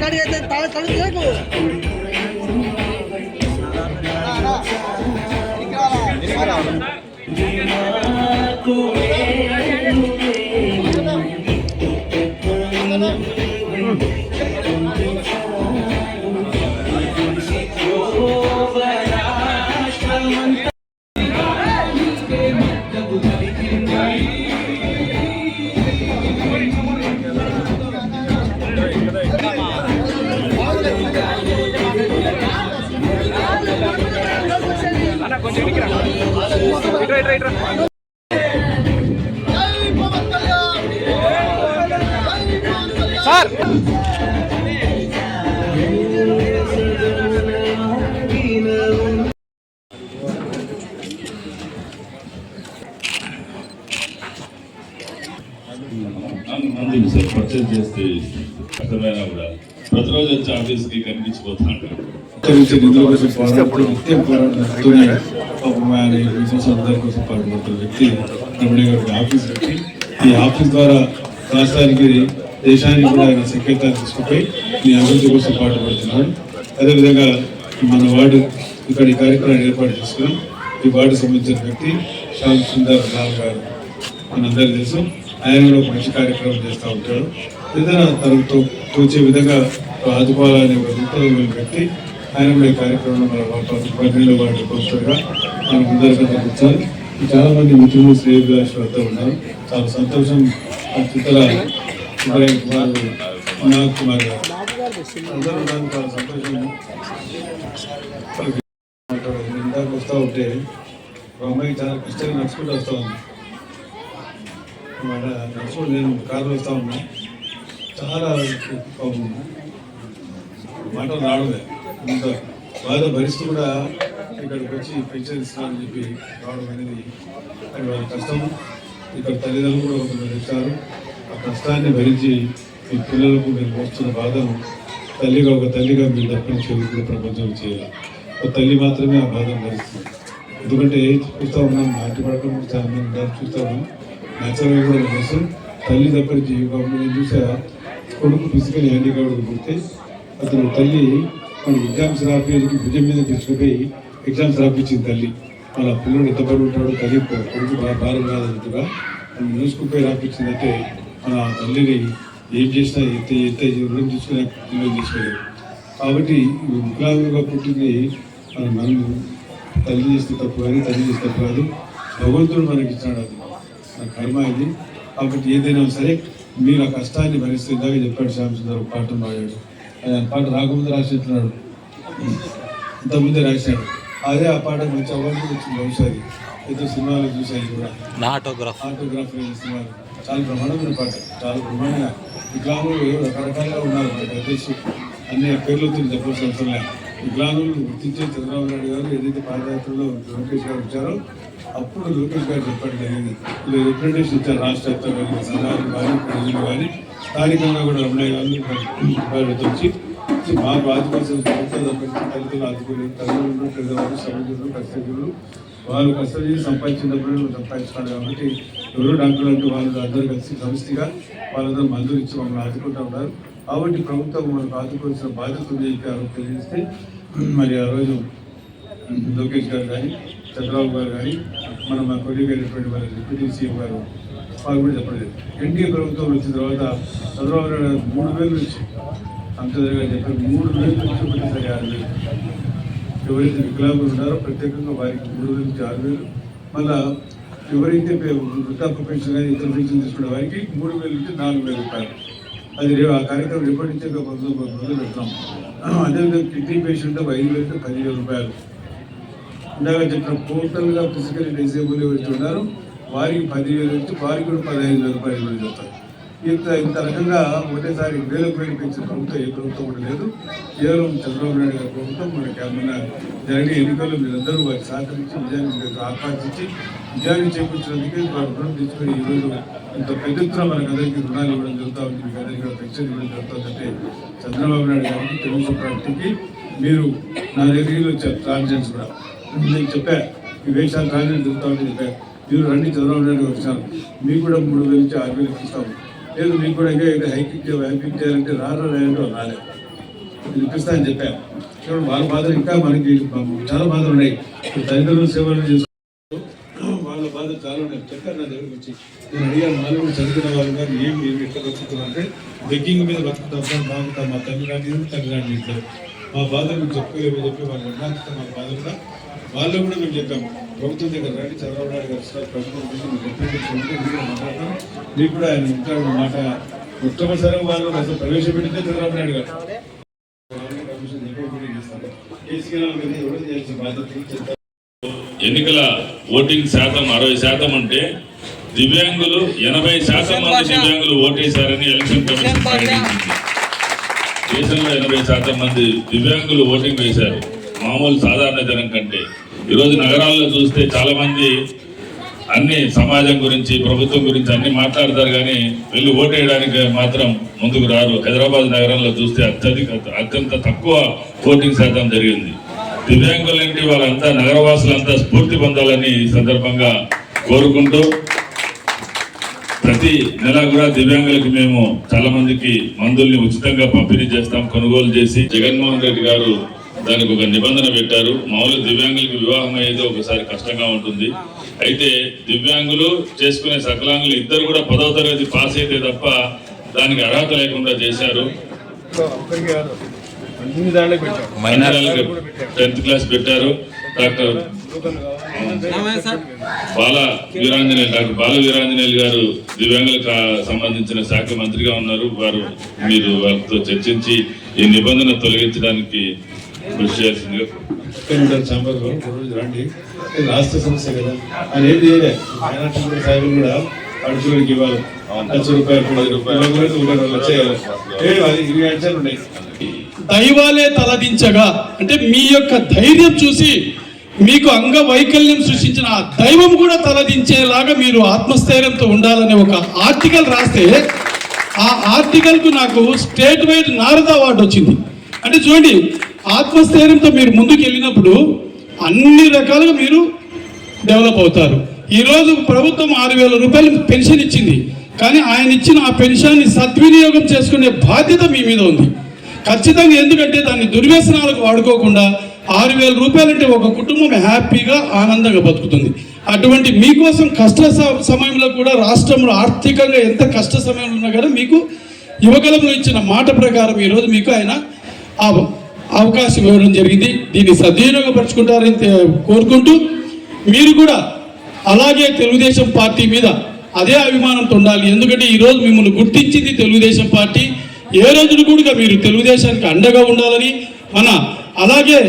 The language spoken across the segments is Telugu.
গাড়ি আছে তাহলে তাহলে দেখো అందుకు సార్ పర్చేజ్ చేస్తే కష్టమైనా కూడా ప్రతిరోజు వచ్చి ఆఫీస్కి కనిపించిపోతా ఉంటాడు గురించి నిధుల కోసం పోరాడుతూ నిత్యం పోరాడుతూనే పాపం ఆయన ఈ బిజినెస్ అందరి కోసం పాటుపడుతున్న వ్యక్తి రమణ గారి ఆఫీస్ పెట్టి ఈ ఆఫీస్ ద్వారా రాష్ట్రానికి దేశానికి కూడా ఆయన సంకేతాలు తీసుకుపోయి మీ అభివృద్ధి కోసం పాటుపడుతున్నాడు అదేవిధంగా మన వార్డు ఇక్కడ ఈ కార్యక్రమాన్ని ఏర్పాటు చేసుకున్నాం ఈ వార్డు సంబంధించిన వ్యక్తి శ్యామ్ సుందర్ లాల్ గారు మనందరికీ తెలుసు ఆయన కూడా ఒక మంచి కార్యక్రమం చేస్తూ ఉంటాడు ఏదైనా తనతో తోచే విధంగా ఆదుకోవాలనే ఒక వ్యక్తి ఆయన కూడా ఈ కార్యక్రమంలో మన పన్నెండు వాటి పోస్టర్గా మనం ముందరగా కూర్చొని చాలా మంది మిత్రులు శ్రేయభిలాషులు వద్ద ఉన్నారు. చాలా సంతోషం. ఆ చిత్ర కుమార్ మనోజ్ కుమార్ గారు. అందరూ చాలా సంతోషం. ఇందాక వస్తూ ఉంటే ఒక అమ్మాయి చాలా కష్టంగా నడుచుకుంటూ వస్తూ ఉంది. మాట నడుచుకుంటూ నేను కారు వస్తూ ఉన్నా. చాలా మాటలు రావడమే ఇంత బాధ భరిస్తూ కూడా ఇక్కడికి వచ్చి పెన్షన్ ఇస్తానని చెప్పి రావడం అనేది అది వాళ్ళ కష్టం. ఇక్కడ తల్లిదండ్రులు కూడా కొంతమంది ఇస్తారు ఆ కష్టాన్ని భరించి మీ పిల్లలకు మీరు మోస్తున్న బాధను తల్లిగా ఒక తల్లిగా మీరు తప్పించి కూడా ప్రపంచం చేయాలి. ఒక తల్లి మాత్రమే ఆ బాధను భరిస్తుంది. ఎందుకంటే చూస్తూ ఉన్నాం నాటి పడకం కూడా చాలా మంది చూస్తూ ఉన్నాం. నేచురల్గా కూడా తెలుసు తల్లి తప్పించి ఒక నేను చూసా కొడుకు ఫిజికల్ హ్యాండిక్యాప్డ్ పుడితే అతను తల్లి వాళ్ళు ఎగ్జామ్స్ రాపేందుకు భుజం మీద తీసుకుపోయి ఎగ్జామ్స్ రాపించింది తల్లి. వాళ్ళ పిల్లడు ఎంత పడి ఉంటాడో తల్లి కొడుకు బాగా భారం కాదన్నట్టుగా మనం చూసుకుపోయి రాపించిందంటే మన తల్లిని ఏం చేసినా ఎంత ఎంత రుణం తీసుకుని పిల్లలు తీసుకోలేదు. కాబట్టి ముఖ్యంగా వికలాంగుగా పుట్టింది మన మనం తల్లి చేస్తే తప్పు కానీ తల్లి చేస్తే తప్పు కాదు. భగవంతుడు మనకి ఇచ్చాడు అది. నా కర్మ ఇది. కాబట్టి ఏదైనా సరే మీరు ఆ కష్టాన్ని భరిస్తే ఇందాక చెప్పాడు శ్యామ్ పాఠం పాడాడు. పాట రాకముందు రాసిస్తున్నాడు. ఇంతకుముందే రాశాడు. అదే ఆ పాట మంచి అవార్డు వచ్చింది బహుశా అది. ఏదో సినిమాలో చూశాను కూడా. ఆటోగ్రాఫ్ ఆటోగ్రాఫ్ సినిమాలు. చాలా బ్రహ్మాండమైన పాట. చాలా బ్రహ్మాండంగా వికలాంగులు రకరకాలుగా ఉన్నారు. తెలుసు. అన్ని పేర్లతో చెప్పాల్సిన అవసరం లేదు వికలాంగులు గుర్తించే చంద్రబాబు నాయుడు గారు ఏదైతే పాదయాత్రలో లోకేష్ గారు వచ్చారో అప్పుడు లోకేష్ గారు చెప్పడం జరిగింది. రిప్రజెంటేషన్ ఇచ్చారు రాష్ట్ర వ్యాప్తంగా కానీ సంఘాలు కానీ ప్రజలు కానీ స్థానికంగా కూడా రమణయ్య వాళ్ళు వచ్చి మా మాకు ఆదివాసులు ప్రభుత్వం తప్పించి తల్లిదండ్రులు ఆదుకుని తల్లిదండ్రులు పెద్దవాళ్ళు సభ్యులు కష్టజీవులు వాళ్ళు కష్టజీవి సంపాదించినప్పుడు వీళ్ళు సంపాదించుకోవాలి కాబట్టి ఎవరు డాక్టర్లు అంటూ వాళ్ళు అందరూ కలిసి సమిష్టిగా వాళ్ళందరూ మందులు ఇచ్చి మమ్మల్ని ఆదుకుంటూ ఉన్నారు. కాబట్టి ప్రభుత్వం మనకు ఆదుకోవాల్సిన బాధ్యత ఉంది తెలియజేస్తే మరి ఆ రోజు లోకేష్ గారు కానీ చంద్రబాబు గారు కానీ మన మా కొడుకు వెళ్ళినటువంటి వారి డిప్యూటీ సీఎం గారు వాళ్ళు కూడా చెప్పలేదు. ఎన్డీఏ ప్రభుత్వం వచ్చిన తర్వాత చంద్రబాబు నాయుడు గారు మూడు వేలు నుంచి అంతగా చెప్పారు మూడు వేలు నుంచి ఒకటిసారి ఆరు వేలు. ఎవరైతే వికలాంగులు ఉన్నారో ప్రత్యేకంగా వారికి మూడు వేలు నుంచి ఆరు వేలు. మళ్ళా ఎవరైతే వృద్ధాప్య పెన్షన్ కానీ ఇతర పెన్షన్ తీసుకునే వారికి మూడు వేల నుంచి నాలుగు వేల రూపాయలు. అది రేపు ఆ కార్యక్రమం రేపటి నుంచే మొదలు మొదలు పెడతాం. అదేవిధంగా కిడ్నీ పేషెంట్ ఐదు వేలు పదివేల రూపాయలు. ఇందాక చెప్పిన టోటల్గా ఫిజికల్ డిసేబుల్ ఎవరైతే ఉన్నారో వారికి పదివేలు నుంచి వారికి కూడా పదహైదు వేల రూపాయలు ఇవ్వడం జరుగుతుంది. ఇంత ఇంత రకంగా ఒకటేసారి వేలకు వేలు పెంచిన ప్రభుత్వం ఏ ప్రభుత్వం కూడా లేదు. కేవలం చంద్రబాబు నాయుడు గారి ప్రభుత్వం మనకి ఏమన్నా జరిగే ఎన్నికల్లో మీరందరూ వారికి సహకరించి విజయాన్ని ఆకాంక్షించి విజయాన్ని చేకూర్చినందుకే వారి రుణం తీసుకొని ఈరోజు ఇంత పెద్ద ఎత్తున మనకు అందరికీ రుణాలు ఇవ్వడం జరుగుతూ ఉంది. మీకు అందరికీ పెన్షన్ ఇవ్వడం జరుగుతుందంటే చంద్రబాబు నాయుడు గారికి తెలుగు పార్టీకి మీరు నా దగ్గరికి వచ్చారు. ట్రాన్స్జెంట్స్ కూడా. నేను చెప్పా ఈ వేషాలు ట్రాన్స్జెంట్ జరుగుతూ ఉంటే చెప్పా. మీరు రండి చంద్రబాబు నాయుడు గారు మీకు కూడా మూడు వేలు నుంచి ఆరు వేలు ఇస్తాము లేదు మీకు కూడా ఇంకా ఇంకా హైకింగ్ చేయాలి చేయాలంటే రాను రాయంటే రాలేదు ఇది ఇప్పిస్తా అని చెప్పాను చూడండి వాళ్ళ బాధలు ఇంకా మనకి చాలా బాధలు ఉన్నాయి. ఇప్పుడు తల్లిదండ్రుల సేవలు చేస్తున్నారు. వాళ్ళ బాధ చాలా ఉన్నాయి. చెప్పారు నా దగ్గరికి వచ్చి. నేను అడిగాను వాళ్ళు కూడా చదువుకున్న వాళ్ళు కానీ ఏం మీరు ఎట్లా బతుకుతున్నారు? అంటే బెగ్గింగ్ మీద బతుకుతాం సార్ బాగుంటాం మా తమిళనాడు తమిళనాడు తల్లి మా బాధ మీరు చెప్పుకోలేమని చెప్పి వాళ్ళు ఉన్నాక మా బాధ కూడా వాళ్ళు కూడా మేము చెప్పాము. ప్రభుత్వం దగ్గర రండి చంద్రబాబు నాయుడు గారు సార్ ప్రభుత్వం రిప్రజెంటేషన్ ఉంటే మీరు మాట్లాడతాం మీకు కూడా ఆయన ఉంటాడు మాట మొట్టమొదటిసారి వాళ్ళు అసలు ప్రవేశపెట్టిందే చంద్రబాబు నాయుడు గారు. ఎన్నికల ఓటింగ్ శాతం అరవై శాతం ఉంటే దివ్యాంగులు ఎనభై శాతం మంది దివ్యాంగులు ఓటేశారని ఎలక్షన్ కమిషన్ దేశంలో ఎనభై శాతం మంది దివ్యాంగులు ఓటింగ్ వేశారు. మామూలు సాధారణ జనం కంటే. ఈరోజు నగరాల్లో చూస్తే చాలా మంది అన్ని సమాజం గురించి ప్రభుత్వం గురించి అన్ని మాట్లాడతారు కానీ వెళ్ళి ఓటేయడానికి మాత్రం ముందుకు రారు. హైదరాబాద్ నగరంలో చూస్తే అత్యధిక అత్యంత తక్కువ ఓటింగ్ శాతం జరిగింది. దివ్యాంగులంటే వాళ్ళంతా నగరవాసులంతా స్ఫూర్తి పొందాలని ఈ సందర్భంగా కోరుకుంటూ ప్రతి నెల కూడా దివ్యాంగులకు మేము చాలా మందికి మందుల్ని ఉచితంగా పంపిణీ చేస్తాం కొనుగోలు చేసి. జగన్మోహన్ రెడ్డి గారు దానికి ఒక నిబంధన పెట్టారు. మామూలు దివ్యాంగులకు వివాహం అయ్యేది ఒకసారి కష్టంగా ఉంటుంది. అయితే దివ్యాంగులు చేసుకునే సకలాంగులు ఇద్దరు కూడా పదవ తరగతి పాస్ అయితే తప్ప దానికి అర్హత లేకుండా చేశారు. టెన్త్ క్లాస్ పెట్టారు. డాక్టర్ బాల వీరాంజనేయులు డాక్టర్ బాల వీరాంజనేయులు గారు దివ్యాంగులకు సంబంధించిన శాఖ మంత్రిగా ఉన్నారు. వారు మీరు వారితో చర్చించి ఈ నిబంధన తొలగించడానికి కృషి రోజు రండి. రాష్ట్ర సమస్య కదా. ఆయన ఏం చేయలే మైనార్టీ కూడా సాయిబులు కూడా అడుచులకు ఇవ్వాలి. లక్ష రూపాయలు పది రూపాయలు. లక్ష ఇవ్వాలి ఏ, అది ఇరవై అంశాలు ఉన్నాయి. దైవాలే తలదించగా అంటే మీ యొక్క ధైర్యం చూసి మీకు అంగవైకల్యం సృష్టించిన ఆ దైవం కూడా తలదించేలాగా మీరు ఆత్మస్థైర్యంతో ఉండాలనే ఒక ఆర్టికల్ రాస్తే ఆ ఆర్టికల్కు నాకు స్టేట్ వైడ్ నారద అవార్డు వచ్చింది. అంటే చూడండి ఆత్మస్థైర్యంతో మీరు ముందుకు వెళ్ళినప్పుడు అన్ని రకాలుగా మీరు డెవలప్ అవుతారు. ఈరోజు ప్రభుత్వం ఆరు వేల రూపాయలు పెన్షన్ ఇచ్చింది. కానీ ఆయన ఇచ్చిన ఆ పెన్షన్ని సద్వినియోగం చేసుకునే బాధ్యత మీ మీద ఉంది. ఖచ్చితంగా ఎందుకంటే దాన్ని దుర్వ్యసనాలకు వాడుకోకుండా ఆరు వేల రూపాయలంటే ఒక కుటుంబం హ్యాపీగా ఆనందంగా బతుకుతుంది. అటువంటి మీకోసం కష్ట స- సమయంలో కూడా రాష్ట్రంలో ఆర్థికంగా ఎంత కష్ట సమయంలో ఉన్నా కానీ మీకు యువకలంలో ఇచ్చిన మాట ప్రకారం ఈరోజు మీకు ఆయన ఆ అవకాశం ఇవ్వడం జరిగింది. దీన్ని సద్వినియోగపరుచుకుంటారని కోరుకుంటూ మీరు కూడా అలాగే తెలుగుదేశం పార్టీ మీద అదే అభిమానంతో ఉండాలి. ఎందుకంటే ఈరోజు మిమ్మల్ని గుర్తించింది తెలుగుదేశం పార్టీ. ఏ రోజును కూడా మీరు తెలుగుదేశానికి అండగా ఉండాలని మన అలాగే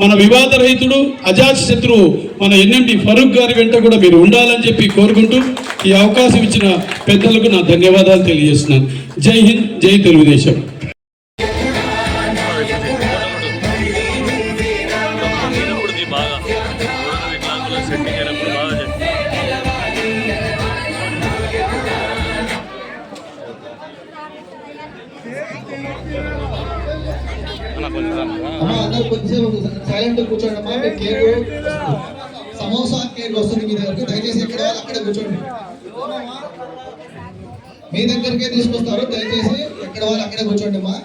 మన వివాద రహితుడు అజాత్ శత్రువు మన ఎన్ఎండి ఫరూక్ గారి వెంట కూడా మీరు ఉండాలని చెప్పి కోరుకుంటూ ఈ అవకాశం ఇచ్చిన పెద్దలకు నా ధన్యవాదాలు తెలియజేస్తున్నాను. జై హింద్ జై తెలుగుదేశం. అమ్మా అందరు కొద్దిసేపు సైలెంట్ కూర్చోండి అమ్మా మీ కేక్ సమోసా కేక్ వస్తుంది మీ దగ్గరికి దయచేసి ఎక్కడ వాళ్ళు అక్కడే కూర్చోండి. మీ దగ్గరికే తీసుకొస్తారు దయచేసి ఎక్కడ వాళ్ళు అక్కడే కూర్చోండి అమ్మా.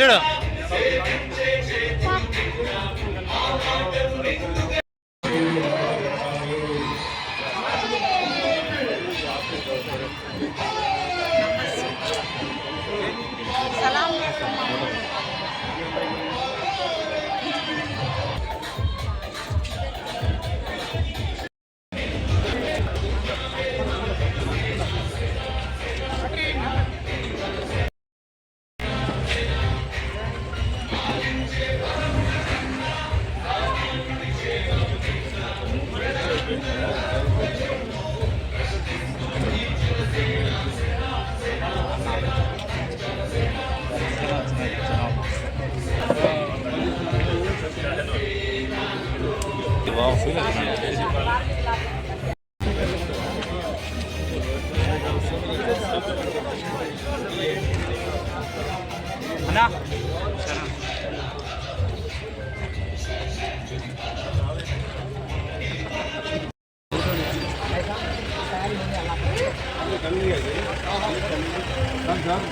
చూడు సార్